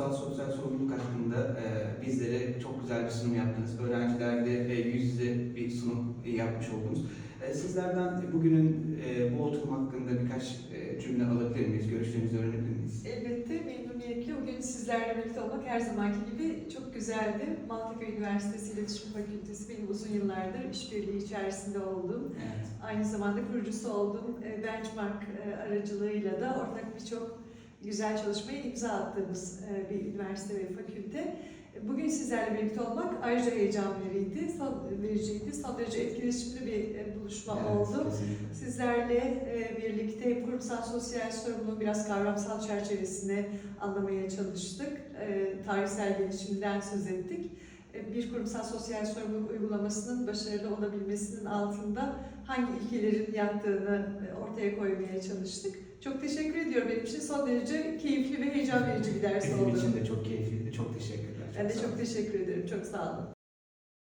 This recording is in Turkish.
kurumsal sosyal sorumluluk hakkında e, bizlere çok güzel bir sunum yaptınız. Öğrencilerde e, yüz yüze bir sunum yapmış oldunuz. E, sizlerden bugünün e, bu oturum hakkında birkaç e, cümle alabilir miyiz? Görüşlerinizi öğrenebilir miyiz? Elbette memnuniyetle bugün sizlerle birlikte olmak her zamanki gibi çok güzeldi. Maltepe Üniversitesi İletişim Fakültesi benim uzun yıllardır işbirliği içerisinde olduğum, Evet. aynı zamanda kurucusu olduğum e, Benchmark e, aracılığıyla da ortak birçok güzel çalışmaya imza attığımız e, bir üniversite ve fakülte. Bugün sizlerle birlikte olmak ayrıca heyecan vericiydi, son vericiydi. Son derece etkileşimli bir e, buluşma Evet, oldu. kesinlikle. Sizlerle e, birlikte kurumsal sosyal sorumluluğu biraz kavramsal çerçevesine anlamaya çalıştık. Tarihsel gelişimden söz ettik. Bir kurumsal sosyal sorumluluk uygulamasının başarılı olabilmesinin altında hangi ilkelerin yattığını e, ortaya koymaya çalıştık. Çok teşekkür ediyorum. Benim için son derece keyifli ve heyecan verici bir ders oldu. için de çok keyifliydi. Çok teşekkürler. Ben de çok teşekkür ederim. Çok sağ olun.